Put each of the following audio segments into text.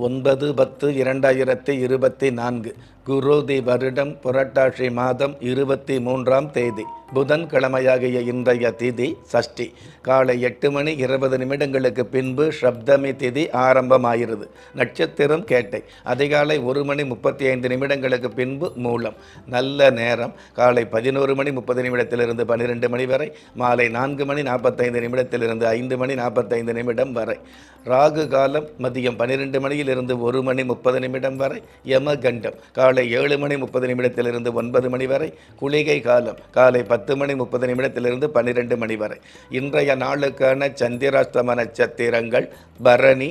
ஒன்பது பத்து இரண்டாயிரத்தி இருபத்தி நான்கு. குரோதி வருடம் புரட்டாசி மாதம் இருபத்தி மூன்றாம் தேதி. புதன்கிழமையாகிய இன்றைய திதி சஷ்டி. காலை எட்டு மணி இருபது நிமிடங்களுக்கு பின்பு சப்தமி திதி ஆரம்பமாகிறது. நட்சத்திரம் கேட்டை. அதிகாலை ஒரு மணி முப்பத்தி ஐந்து நிமிடங்களுக்கு பின்பு மூலம். நல்ல நேரம். காலை பதினோரு மணி முப்பது நிமிடத்திலிருந்து பன்னிரெண்டு மணி வரை. மாலை நான்கு மணி நாற்பத்தைந்து நிமிடத்திலிருந்து ஐந்து மணி நாற்பத்தைந்து நிமிடம் வரை. ராகு காலம் மதியம் பன்னிரெண்டு மணியில் மணியிலிருந்து ஒரு மணி முப்பது நிமிடம் வரை யமகண்டம். காலை ஏழு மணி முப்பது நிமிடத்திலிருந்து ஒன்பது மணி வரை குளிகை காலம். காலை பத்து மணி முப்பது நிமிடத்திலிருந்து பன்னிரெண்டு மணி வரை. இன்றைய நாளுக்கான சந்திராஷ்டம நட்சத்திரங்கள் பரணி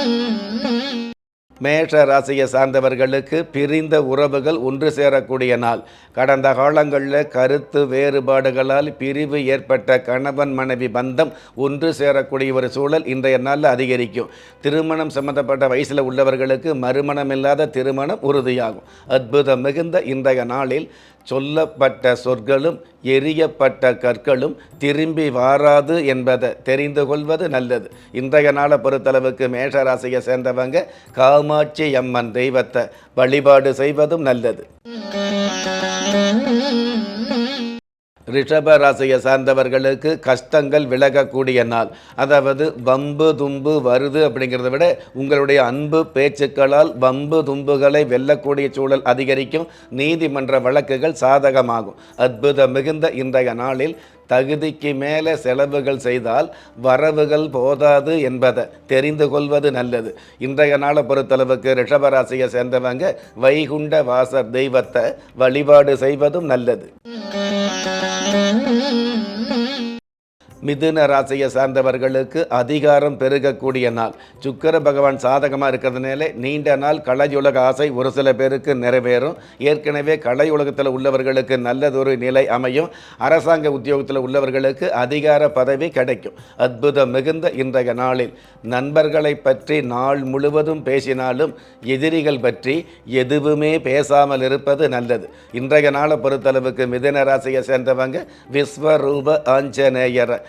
மேஷ ராசியை சார்ந்தவர்களுக்கு பிரிந்த உறவுகள் ஒன்று சேரக்கூடிய நாள். கடந்த காலங்களில் கருத்து வேறுபாடுகளால் பிரிவு ஏற்பட்ட கணவன் மனைவி பந்தம் ஒன்று சேரக்கூடிய ஒரு சூழல் இன்றைய நாளில் அதிகரிக்கும். திருமணம் சம்பந்தப்பட்ட வயசில் உள்ளவர்களுக்கு மறுமணம் இல்லாத திருமணம் உறுதியாகும். அற்புதம் மிகுந்த இன்றைய நாளில் சொல்லப்பட்ட சொற்களும் எரியப்பட்ட கற்களும் திரும்பி வாராது என்பதை தெரிந்து கொள்வது நல்லது. இன்றைய நாளை பொறுத்தளவுக்கு மேஷராசியை சேர்ந்தவங்க காமாட்சி அம்மன் தெய்வத்தை வழிபாடு செய்வதும் நல்லது. Mm-hmm. ரிஷப ராசியை சார்ந்தவர்களுக்கு கஷ்டங்கள் விலகக்கூடிய நாள். அதாவது வம்பு தும்பு வருது அப்படிங்கிறத விட உங்களுடைய அன்பு பேச்சுக்களால் வம்பு தும்புகளை வெல்லக்கூடிய சூழல் அதிகரிக்கும். நீதிமன்ற வழக்குகள் சாதகமாகும். அற்புதம் மிகுந்த இன்றைய நாளில் தகுதிக்கு மேலே செலவுகள் செய்தால் வரவுகள் போதாது என்பதை தெரிந்து கொள்வது நல்லது. இன்றைய நாளை பொறுத்தளவுக்கு ரிஷபராசியை சேர்ந்தவங்க வைகுண்ட வாசர் தெய்வத்தை வழிபாடு செய்வதும் நல்லது. மிதுன ராசியை சார்ந்தவர்களுக்கு அதிகாரம் பெருகக்கூடிய நாள். சுக்கர பகவான் சாதகமாக இருக்கிறதுனால நீண்ட நாள் கலையுலக ஆசை ஒரு சில பேருக்கு நிறைவேறும். ஏற்கனவே கலையுலகத்தில் உள்ளவர்களுக்கு நல்லதொரு நிலை அமையும். அரசாங்க உத்தியோகத்தில் உள்ளவர்களுக்கு அதிகார பதவி கிடைக்கும். அற்புதம் மிகுந்த இன்றைய நாளில். நண்பர்களை பற்றி நாள் முழுவதும் பேசினாலும் எதிரிகள் பற்றி எதுவுமே பேசாமல் இருப்பது நல்லது. இன்றைய நாளை பொறுத்தளவுக்கு மிதுன ராசியை சேர்ந்தவங்க விஸ்வரூப ஆஞ்சநேயரை.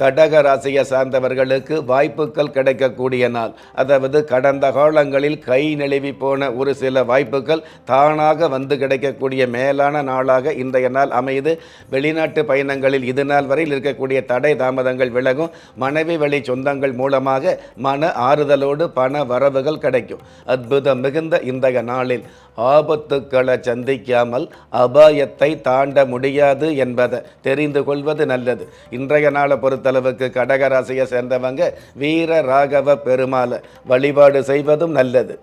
கடக ராசியை சார்ந்தவர்களுக்கு வாய்ப்புகள் கிடைக்கக்கூடிய நாள். அதாவது கடந்த காலங்களில் கை நழுவி போன ஒரு சில வாய்ப்புகள் தானாக வந்து கிடைக்கக்கூடிய மேலான நாளாக இன்றைய நாள் அமைது வெளிநாட்டு பயணங்களில் இது நாள் வரையில் இருக்கக்கூடிய தடை தாமதங்கள் விலகும். மனைவி வழி சொந்தங்கள் மூலமாக மன ஆறுதலோடு பண வரவுகள் கிடைக்கும். அற்புதம் மிகுந்த இன்றைய நாளில் ஆபத்துக்களை சந்திக்காமல் அபாயத்தை தாண்ட முடியாது என்பதை தெரிந்து கொள்வது நல்லது. இன்றைய நாளை பொறுத்த பொறுத்தளவுக்கு கடகராசியை சேர்ந்தவங்க வீர ராகவ பெருமாளை வழிபாடு செய்வதும் நல்லது.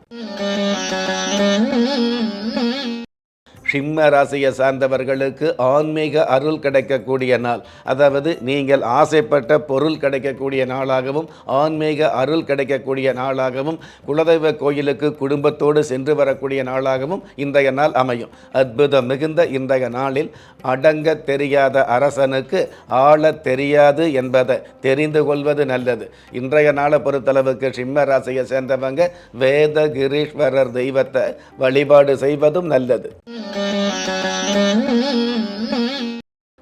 சிம்ம ராசியை சார்ந்தவர்களுக்கு ஆன்மீக அருள் கிடைக்கக்கூடிய நாள். அதாவது நீங்கள் ஆசைப்பட்ட பொருள் கிடைக்கக்கூடிய நாளாகவும் ஆன்மீக அருள் கிடைக்கக்கூடிய நாளாகவும் குலதெய்வ கோயிலுக்கு குடும்பத்தோடு சென்று வரக்கூடிய நாளாகவும் இன்றைய நாள் அமையும். அற்புதம் மிகுந்த இன்றைய நாளில் அடங்க தெரியாத அரசனுக்கு ஆளத் தெரியாது என்பதை தெரிந்து கொள்வது நல்லது. இன்றைய நாளை பொறுத்தளவுக்கு சிம்ம ராசியை சேர்ந்தவங்க வேத கிரீஸ்வரர் தெய்வத்தை வழிபாடு செய்வதும் நல்லது. Thank you.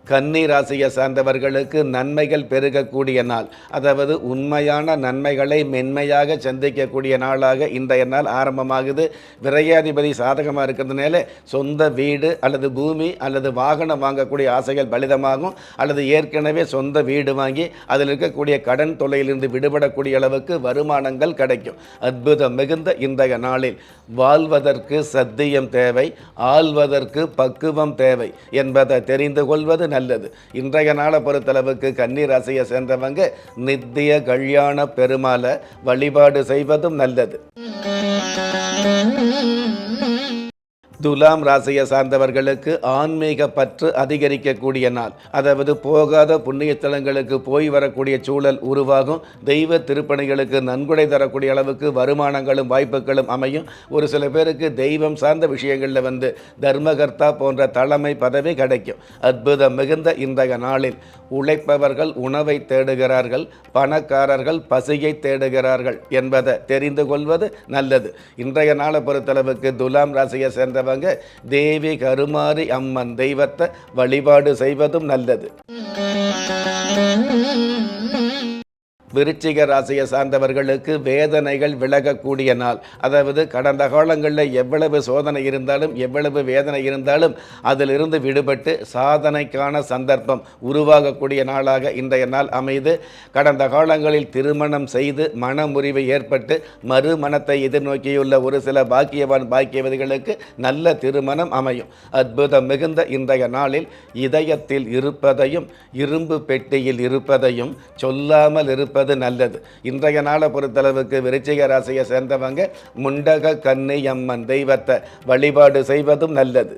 கன்னி ராசியை சார்ந்தவர்களுக்கு நன்மைகள் பெருகக்கூடிய நாள். அதாவது உண்மையான நன்மைகளை மென்மையாக சந்திக்கக்கூடிய நாளாக இன்றைய நாள் ஆரம்பமாகுது. விரையாதிபதி சாதகமாக இருக்கிறதுனால சொந்த வீடு அல்லது பூமி அல்லது வாகனம் வாங்கக்கூடிய ஆசைகள் பலிதமாகும். அல்லது ஏற்கனவே சொந்த வீடு வாங்கி அதில் இருக்கக்கூடிய கடன் தொல்லையிலிருந்து விடுபடக்கூடிய அளவுக்கு வருமானங்கள் கிடைக்கும். அற்புதம் மிகுந்த இன்றைய நாளில். வாழ்வதற்கு சத்தியம் தேவை ஆள்வதற்கு பக்குவம் தேவை என்பதை தெரிந்து கொள்வது நல்லது. இன்றைய நாளை பொறுத்தளவுக்கு கன்னி ராசியை சேர்ந்தவங்க நித்திய கல்யாண பெருமாளை வழிபாடு செய்வதும் நல்லது. துலாம் ராசியை சார்ந்தவர்களுக்கு ஆன்மீக பற்று அதிகரிக்கக்கூடிய நாள். அதாவது போகாத புண்ணியத்தலங்களுக்கு போய் வரக்கூடிய சூழல் உருவாகும். தெய்வ திருப்பணிகளுக்கு நன்கொடை தரக்கூடிய அளவுக்கு வருமானங்களும் வாய்ப்புகளும் அமையும். ஒரு சில பேருக்கு தெய்வம் சார்ந்த விஷயங்களில் வந்து தர்மகர்த்தா போன்ற தலைமை பதவி கிடைக்கும். அற்புதம் மிகுந்த இன்றைய நாளில் உழைப்பவர்கள் உணவை தேடுகிறார்கள் பணக்காரர்கள் பசியை தேடுகிறார்கள் என்பதை தெரிந்து கொள்வது நல்லது. இன்றைய நாளை பொறுத்தளவுக்கு துலாம் ராசியை சேர்ந்தவங்க தேவி கருமாரி அம்மன் தெய்வத்தை வழிபாடு செய்வதும் நல்லது. விருச்சிக ராசியை சார்ந்தவர்களுக்கு வேதனைகள் விலகக்கூடிய நாள். அதாவது கடந்த காலங்களில் எவ்வளவு சோதனை இருந்தாலும் எவ்வளவு வேதனை இருந்தாலும் அதிலிருந்து விடுபட்டு சாதனைக்கான சந்தர்ப்பம் உருவாகக்கூடிய நாளாக இன்றைய நாள் அமைது. கடந்த காலங்களில் திருமணம் செய்து மனமுறிவு ஏற்பட்டு மறுமணத்தை எதிர்நோக்கியுள்ள ஒரு சில பாக்கியவான் பாக்கியவதிகளுக்கு நல்ல திருமணம் அமையும். அற்புதம் மிகுந்த இன்றைய நாளில் இதயத்தில் இருப்பதையும் இரும்பு பெட்டியில் இருப்பதையும் சொல்லாமல் இருப்பது நல்லது. இன்றைய நாளை பொறுத்தளவுக்கு விருச்சிக ராசியை சேர்ந்தவங்க முண்டக கன்னி அம்மன் தெய்வத்தை வழிபாடு செய்வதும் நல்லது.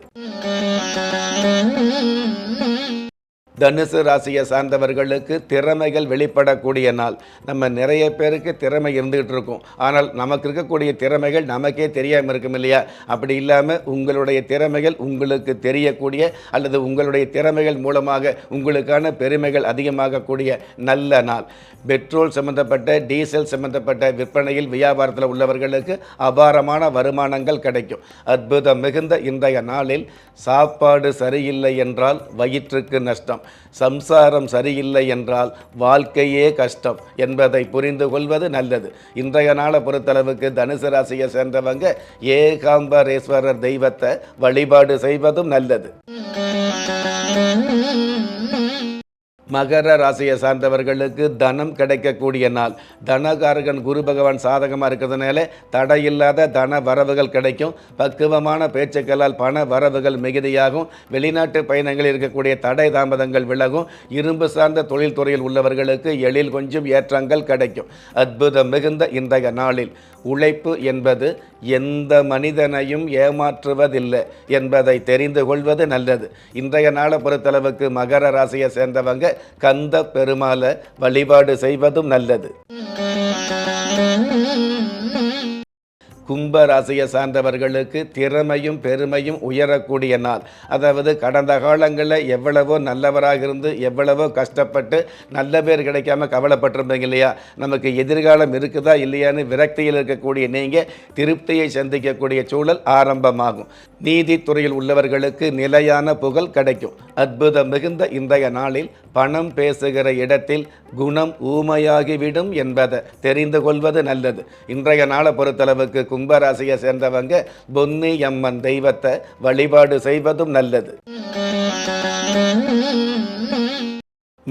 தனுசு ராசியை சார்ந்தவர்களுக்கு திறமைகள் வெளிப்படக்கூடிய நாள். நம்ம நிறைய பேருக்கு திறமை இருந்துகிட்டு இருக்கும். ஆனால் நமக்கு இருக்கக்கூடிய திறமைகள் நமக்கே தெரியாமல் இருக்கும் இல்லையா? அப்படி இல்லாமல் உங்களுடைய திறமைகள் உங்களுக்கு தெரியக்கூடிய அல்லது உங்களுடைய திறமைகள் மூலமாக உங்களுக்கான பெருமைகள் அதிகமாகக்கூடிய நல்ல நாள். பெட்ரோல் சம்பந்தப்பட்ட டீசல் சம்பந்தப்பட்ட விற்பனையில் வியாபாரத்தில் உள்ளவர்களுக்கு அபாரமான வருமானங்கள் கிடைக்கும். அற்புதம் மிகுந்த இன்றைய நாளில் சாப்பாடு சரியில்லை என்றால் வயிற்றுக்கு நஷ்டம். சம்சாரம் சரியில்லை என்றால் வாழ்க்கையே கஷ்டம் என்பதை புரிந்து கொள்வது நல்லது. இன்றைய நாளை பொறுத்தளவுக்கு தனுசு ராசியை சேர்ந்தவங்க ஏகாம்பரேஸ்வரர் தெய்வத்தை வழிபாடு செய்வதும் நல்லது. மகர ராசியை சார்ந்தவர்களுக்கு தனம் கிடைக்கக்கூடிய நாள். தனகாரகன் குரு பகவான் சாதகமாக இருக்கிறதுனால தடையில்லாத தன வரவுகள் கிடைக்கும். பக்குவமான பேச்சுக்களால் பண வரவுகள் மிகுதியாகும். வெளிநாட்டு பயணங்களில் இருக்கக்கூடிய தடை தாமதங்கள் விலகும். இரும்பு சார்ந்த தொழில்துறையில் உள்ளவர்களுக்கு எழில் கொஞ்சம் ஏற்றங்கள் கிடைக்கும். அற்புதம் மிகுந்த இன்றைய நாளில். உழைப்பு என்பது எந்த மனிதனையும் ஏமாற்றுவதில்லை என்பதை தெரிந்து கொள்வது நல்லது. இன்றைய நாளை பொறுத்தளவுக்கு மகர ராசியை சேர்ந்தவங்க கந்த பெருமாளை வழிபாடு செய்வதும் நல்லது. கும்ப ராசியை சார்ந்தவர்களுக்கு திறமையும் பெருமையும் உயரக்கூடிய நாள். அதாவது கடந்த காலங்களில் எவ்வளவோ நல்லவராக இருந்து எவ்வளவோ கஷ்டப்பட்டு நல்ல பேர் கிடைக்காம கவலைப்பட்டிருந்தீங்க இல்லையா? நமக்கு எதிர்காலம் இருக்குதா இல்லையான்னு விரக்தியில் இருக்கக்கூடிய நீங்கள் திருப்தியை சந்திக்கக்கூடிய சூழல் ஆரம்பமாகும். நீதித்துறையில் உள்ளவர்களுக்கு நிலையான புகழ் கிடைக்கும். அற்புதம் மிகுந்த இன்றைய நாளில் பணம் பேசுகிற இடத்தில் குணம் ஊமையாகிவிடும் என்பதை தெரிந்து கொள்வது நல்லது. இன்றைய நாளை பொறுத்தளவுக்கு கும்பராசியை சேர்ந்தவங்க பொன்னி அம்மன் தெய்வத்தை வழிபாடு செய்வதும் நல்லது.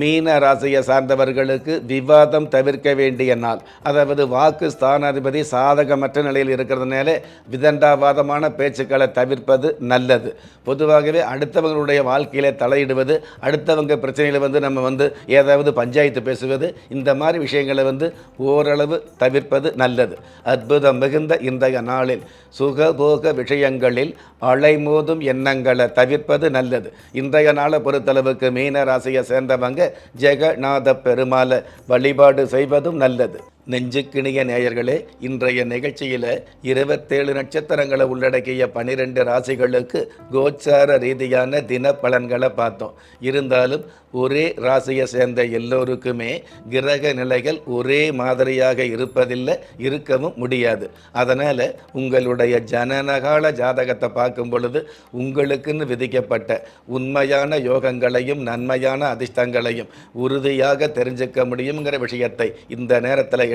மீன ராசியை சார்ந்தவர்களுக்கு விவாதம் தவிர்க்க வேண்டிய நாள். அதாவது வாக்கு ஸ்தானாதிபதி சாதகமற்ற நிலையில் இருக்கிறதுனால விதண்டாவாதமான பேச்சுக்களை தவிர்ப்பது நல்லது. பொதுவாகவே அடுத்தவங்களுடைய வாழ்க்கையில தலையிடுவது அடுத்தவங்க பிரச்சனையில் வந்து நம்ம வந்து ஏதாவது பஞ்சாயத்து பேசுவது இந்த மாதிரி விஷயங்களை வந்து ஓரளவு தவிர்ப்பது நல்லது. அற்புதம் மிகுந்த இன்றைய நாளில் சுகபோக விஷயங்களில் அலைமோதும் எண்ணங்களை தவிர்ப்பது நல்லது. இன்றைய நாளை பொறுத்தளவுக்கு மீன ராசியை சேர்ந்தவங்க ஜெகநாத பெருமாளை வழிபாடு செய்வதும் நல்லது. நெஞ்சுக்கிணிய நேயர்களே இன்றைய நிகழ்ச்சியில் இருபத்தேழு நட்சத்திரங்களை உள்ளடக்கிய பனிரெண்டு ராசிகளுக்கு கோச்சார ரீதியான தின பலன்களை பார்த்தோம். இருந்தாலும் ஒரே ராசியை சேர்ந்த எல்லோருக்குமே கிரக நிலைகள் ஒரே மாதிரியாக இருப்பதில்லை இருக்கவும் முடியாது. அதனால் உங்களுடைய ஜனனகால ஜாதகத்தை பார்க்கும் பொழுது உங்களுக்குன்னு விதிக்கப்பட்ட உண்மையான யோகங்களையும் நன்மையான அதிர்ஷ்டங்களையும் உறுதியாக தெரிஞ்சுக்க முடியுங்கிற விஷயத்தை இந்த நேரத்தில்